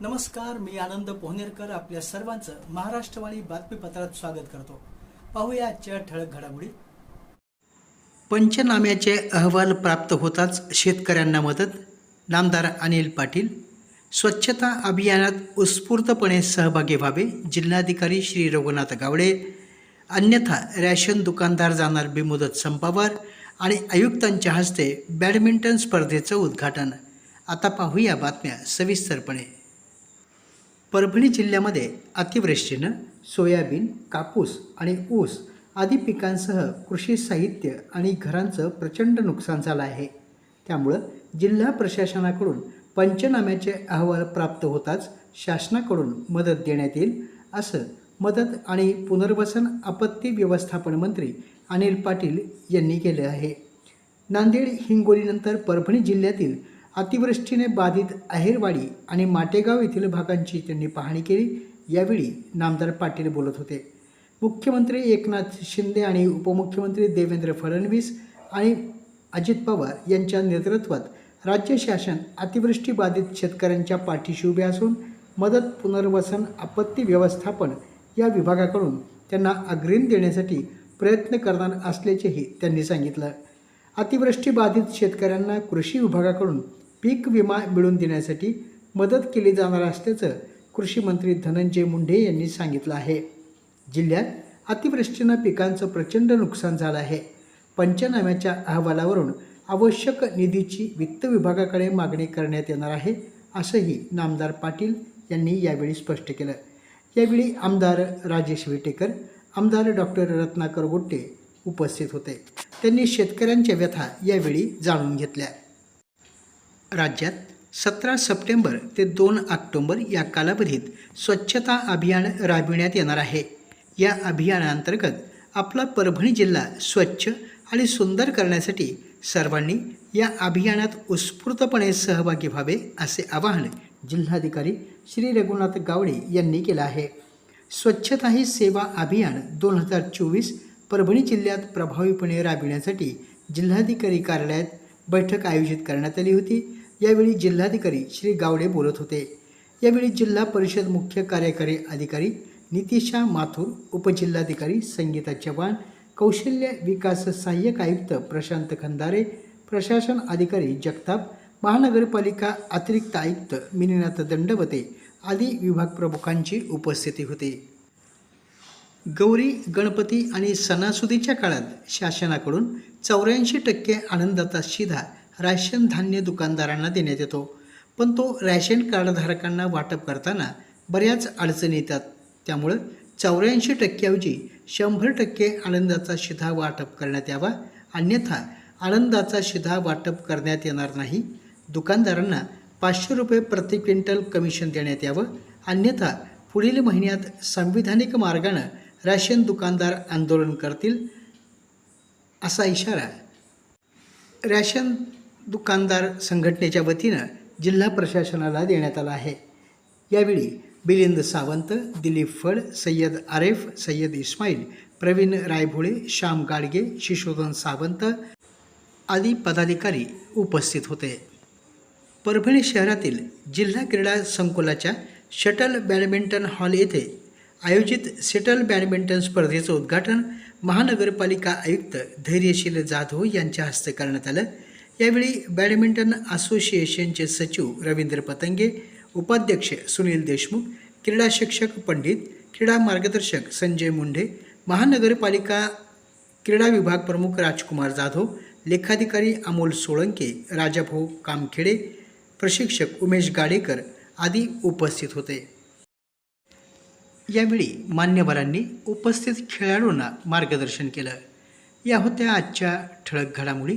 नमस्कार मी आनंद पोहनेरकर आपल्या सर्वांचं महाराष्ट्रवाणी बातमीपत्रात स्वागत करतो. पाहूया आजच्या ठळक घडामोडी. पंचनाम्याचे अहवाल प्राप्त होताच शेतकऱ्यांना मदत नामदार अनिल पाटील. स्वच्छता अभियानात उत्स्फूर्तपणे सहभागी व्हावे जिल्हाधिकारी श्री रघुनाथ गावडे. अन्यथा रॅशन दुकानदार जाणार बेमुदत संपावर आणि आयुक्तांच्या हस्ते बॅडमिंटन स्पर्धेचं उद्घाटन. आता पाहूया बातम्या सविस्तरपणे. परभणी जिल्ह्यामध्ये अतिवृष्टीनं सोयाबीन कापूस आणि ऊस आदी पिकांसह कृषी साहित्य आणि घरांचं प्रचंड नुकसान झालं आहे. त्यामुळं जिल्हा प्रशासनाकडून पंचनाम्याचे अहवाल प्राप्त होताच शासनाकडून मदत देण्यात येईल असं मदत आणि पुनर्वसन आपत्ती व्यवस्थापन मंत्री अनिल पाटील यांनी केलं आहे. नांदेड हिंगोलीनंतर परभणी जिल्ह्यातील अतिवृष्टीने बाधित आहेरवाडी आणि माटेगाव येथील भागांची त्यांनी पाहणी केली. यावेळी नामदार पाटील बोलत होते. मुख्यमंत्री एकनाथ शिंदे आणि उपमुख्यमंत्री देवेंद्र फडणवीस आणि अजित पवार यांच्या नेतृत्वात राज्य शासन अतिवृष्टी बाधित शेतकऱ्यांच्या पाठीशी उभे असून मदत पुनर्वसन आपत्ती व्यवस्थापन या विभागाकडून त्यांना अग्रिम देण्यासाठी प्रयत्न करणार असल्याचेही त्यांनी सांगितलं. अतिवृष्टी बाधित शेतकऱ्यांना कृषी विभागाकडून पीक विमा मिळवून देण्यासाठी मदत केली जाणार असल्याचं कृषी मंत्री धनंजय मुंडे यांनी सांगितलं आहे. जिल्ह्यात अतिवृष्टीनं पिकांचं प्रचंड नुकसान झालं आहे. पंचनाम्याच्या अहवालावरून आवश्यक निधीची वित्त विभागाकडे मागणी करण्यात येणार आहे असंही नामदार पाटील यांनी यावेळी स्पष्ट केलं. यावेळी आमदार राजेश विटेकर आमदार डॉक्टर रत्नाकर गोट्टे उपस्थित होते. त्यांनी शेतकऱ्यांच्या व्यथा यावेळी जाणून घेतल्या. राज्यात सतरा सप्टेंबर ते दोन ऑक्टोंबर या कालावधीत स्वच्छता अभियान राबविण्यात येणार आहे. या अभियानांतर्गत आपला परभणी जिल्हा स्वच्छ आणि सुंदर करण्यासाठी सर्वांनी या अभियानात उत्स्फूर्तपणे सहभागी व्हावे असे आवाहन जिल्हाधिकारी श्री रघुनाथ गावडे यांनी केलं आहे. स्वच्छता ही सेवा अभियान दोन हजार चोवीस परभणी जिल्ह्यात प्रभावीपणे राबविण्यासाठी जिल्हाधिकारी कार्यालयात बैठक आयोजित करण्यात आली होती. यावेळी जिल्हाधिकारी श्री गावडे बोलत होते. यावेळी जिल्हा परिषद मुख्य कार्यकारी अधिकारी नितिशा माथुर उपजिल्हाधिकारी संगीता चव्हाण कौशल्य विकास सहाय्यक आयुक्त प्रशांत खंदारे प्रशासन अधिकारी जगताप महानगरपालिका अतिरिक्त आयुक्त मिनीनाथ दंडवते आदी विभाग प्रमुखांची उपस्थिती होती. गौरी गणपती आणि सणासुदीच्या काळात शासनाकडून चौऱ्याऐंशी टक्के आनंदाचा शिधा राशन धान्य दुकानदारांना देण्यात येतो. पण तो रॅशन कार्डधारकांना वाटप करताना बऱ्याच अडचणी येतात. त्यामुळं चौऱ्याऐंशी टक्क्याऐवजी शंभर टक्के आनंदाचा शिधा वाटप करण्यात यावा. अन्यथा आनंदाचा शिधा वाटप करण्यात येणार नाही. दुकानदारांना पाचशे रुपये प्रति क्विंटल कमिशन देण्यात यावं. अन्यथा पुढील महिन्यात संविधानिक मार्गानं राशन दुकानदार आंदोलन करतील असा इशारा रॅशन दुकानदार संघटनेच्या वतीनं जिल्हा प्रशासनाला देण्यात आला आहे. यावेळी बिलिंद सावंत दिलीप फड सय्यद आरेफ सय्यद इस्माईल प्रवीण रायभोळे श्याम गाडगे शिशोधन सावंत आदी पदाधिकारी उपस्थित होते. परभणी शहरातील जिल्हा क्रीडा संकुलाच्या शटल बॅडमिंटन हॉल येथे आयोजित शटल बॅडमिंटन स्पर्धेचं उद्घाटन महानगरपालिका आयुक्त धैर्यशील जाधव यांच्या हस्ते करण्यात आलं. यावेळी बॅडमिंटन असोसिएशनचे सचिव रवींद्र पतंगे उपाध्यक्ष सुनील देशमुख क्रीडा शिक्षक पंडित क्रीडा मार्गदर्शक संजय मुंढे महानगरपालिका क्रीडा विभाग प्रमुख राजकुमार जाधव लेखाधिकारी अमोल सोळंके राजाभाऊ कामखेडे प्रशिक्षक उमेश गाडेकर आदी उपस्थित होते. यावेळी मान्यवरांनी उपस्थित खेळाडूंना मार्गदर्शन केलं. या होत्या आजच्या ठळक घडामोडी.